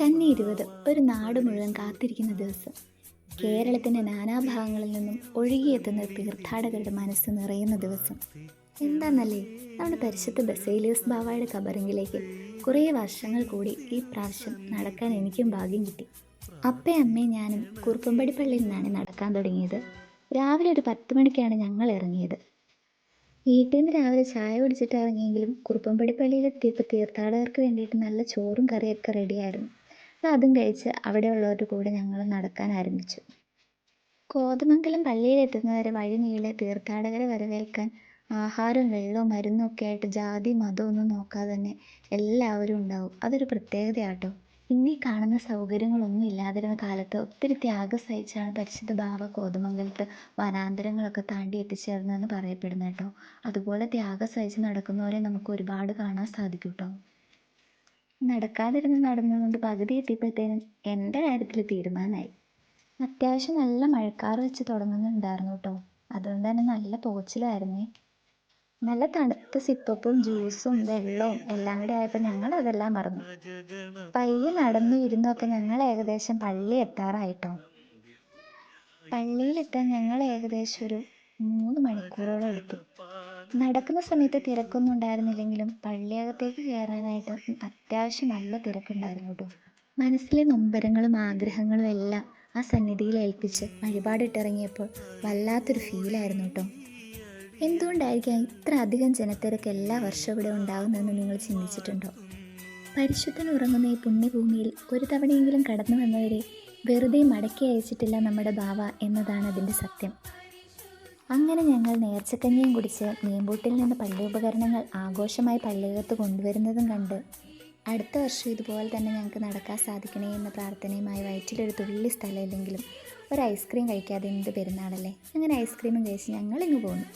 കന്നി ഇരുപത് ഒരു നാട് മുഴുവൻ കാത്തിരിക്കുന്ന ദിവസം. കേരളത്തിന്റെ നാനാഭാഗങ്ങളിൽ നിന്നും ഒഴുകിയെത്തുന്ന തീർത്ഥാടകരുടെ മനസ്സ് നിറയുന്ന ദിവസം. എന്താന്നല്ലേ? നമ്മുടെ പരിശുദ്ധ ബസേലിയസ് ബാവായുടെ കബറിങ്കിലേക്ക് കുറേ വർഷങ്ങൾ കൂടി ഈ പ്രാവശ്യം നടക്കാൻ എനിക്കും ഭാഗ്യം കിട്ടി. അപ്പേ അമ്മയും ഞാനും കുറുപ്പമ്പടി പള്ളിയിൽ നിന്നാണ് നടക്കാൻ തുടങ്ങിയത്. രാവിലെ ഒരു പത്ത് മണിക്കാണ് ഞങ്ങൾ ഇറങ്ങിയത്. വീട്ടിൽ നിന്ന് രാവിലെ ചായ കുടിച്ചിട്ട് ഇറങ്ങിയെങ്കിലും കുറുപ്പമ്പടി പള്ളിയിലെത്തിയപ്പോൾ തീർത്ഥാടകർക്ക് വേണ്ടിയിട്ട് നല്ല ചോറും കറിയൊക്കെ റെഡിയായിരുന്നു. അത് കഴിച്ച് അവിടെയുള്ളവരുടെ കൂടെ ഞങ്ങൾ നടക്കാൻ ആരംഭിച്ചു. കോതമംഗലം പള്ളിയിലെത്തുന്നവരെ വഴി നീളെ തീർത്ഥാടകരെ വരവേൽക്കാൻ ആഹാരവും വെള്ളവും മരുന്നും ഒക്കെ ആയിട്ട് ജാതി മതം ഒന്നും നോക്കാതെ തന്നെ എല്ലാവരും ഉണ്ടാവും. അതൊരു പ്രത്യേകതയാട്ടോ. ഇന്നി കാണുന്ന സൗകര്യങ്ങളൊന്നും ഇല്ലാതിരുന്ന കാലത്ത് ഒത്തിരി ത്യാഗം സഹിച്ചാണ് പരിശുദ്ധ ബാവ കോതമംഗലത്ത് വനാന്തരങ്ങളൊക്കെ താണ്ടി എത്തിച്ചേർന്നതെന്ന് പറയപ്പെടുന്നു കേട്ടോ അതുപോലെ ത്യാഗം സഹിച്ച് നടക്കുന്നവരെ നമുക്ക് ഒരുപാട് കാണാൻ സാധിക്കും കേട്ടോ നടക്കാതിരുന്ന് നടന്നുകൊണ്ട് പകുതി എത്തിയപ്പോഴത്തേനും എന്റെ കാര്യത്തിൽ തീരുമാനമായി. അത്യാവശ്യം നല്ല മഴക്കാറ് വെച്ച് തുടങ്ങുന്നുണ്ടായിരുന്നു കേട്ടോ. അതുകൊണ്ട് തന്നെ നല്ല പോച്ചിലായിരുന്നേ. നല്ല തണുത്ത സിപ്പപ്പും ജ്യൂസും വെള്ളവും എല്ലാം കൂടി ആയപ്പോൾ ഞങ്ങൾ അതെല്ലാം മറന്നു. പയ്യെ നടന്നു ഇരുന്നൊക്കെ ഞങ്ങൾ ഏകദേശം പള്ളി എത്താറായിട്ടോ പള്ളിയിലെത്താൻ ഞങ്ങൾ ഏകദേശം ഒരു മൂന്ന് മണിക്കൂറോളം എടുത്തു. നടക്കുന്ന സമയത്ത് തിരക്കൊന്നും ഉണ്ടായിരുന്നില്ലെങ്കിലും പള്ളിയകത്തേക്ക് കയറാനായിട്ട് അത്യാവശ്യം നല്ല തിരക്കുണ്ടായിരുന്നു കേട്ടോ. മനസ്സിലെ നൊമ്പരങ്ങളും ആഗ്രഹങ്ങളും എല്ലാം ആ സന്നിധിയിൽ ഏൽപ്പിച്ച് വഴിപാടിട്ടിറങ്ങിയപ്പോൾ വല്ലാത്തൊരു ഫീലായിരുന്നു കേട്ടോ. എന്തുകൊണ്ടായിരിക്കാം ഇത്ര അധികം ജനത്തിരക്ക് എല്ലാ വർഷവും ഇവിടെ ഉണ്ടാകുന്നതെന്ന് നിങ്ങൾ ചിന്തിച്ചിട്ടുണ്ടോ? പരിശുദ്ധൻ ഉറങ്ങുന്ന ഈ പുണ്യഭൂമിയിൽ ഒരു തവണയെങ്കിലും കടന്നു വന്നവരെ വെറുതെ മടക്കി അയച്ചിട്ടില്ല നമ്മുടെ ബാവ എന്നതാണ് അതിന്റെ സത്യം. അങ്ങനെ ഞങ്ങൾ നേർച്ചക്കഞ്ഞിയും കുടിച്ച് മീൻബൂട്ടിൽ നിന്ന് പള്ളി ഉപകരണങ്ങൾ ആഘോഷമായി പള്ളിയകത്ത് കൊണ്ടുവരുന്നതും കണ്ട്. അടുത്ത വർഷം ഇതുപോലെ തന്നെ ഞങ്ങൾക്ക് നടക്കാൻ സാധിക്കണേ എന്ന പ്രാർത്ഥനയുമായി വയറ്റിലൊരു തുള്ളി സ്ഥലമില്ലെങ്കിലും ഒരു ഐസ്ക്രീം കഴിക്കാതെ എന്ത് പെരുന്നാളല്ലേ? അങ്ങനെ ഐസ്ക്രീമും കഴിച്ച് ഞങ്ങൾ ഇങ്ങ് പോന്നു.